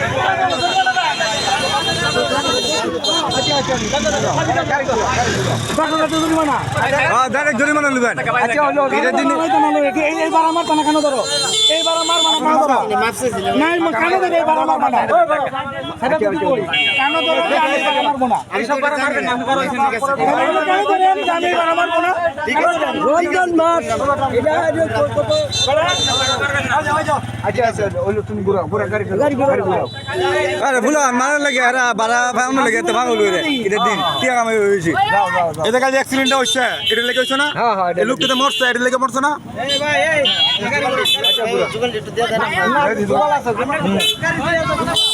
Yeah. Direct জরিমানা নেবেন এইবার আমার টানা কেন ধরো এইবার আমার মানে ধরো নাই কেন ধরো এইবার আমার মানে সেটা তো কই কেন ধরো যে আমি এবার মারবো না তাহলে কেন ধরে আমি যে আমি মারবো না রঞ্জন মাস আরে ভুলো মারার লাগে আরে বাড়া ভাঙানোর লাগে তো ভাঙলো রে এটার দিন টিয়া কামাই হয়েছে এটা কাজে অ্যাক্সিডেন্টটা হচ্ছে এটা লেগে হইছে না এই লোকটা তো মরছে এটা লেগে মরছে না এ বাবু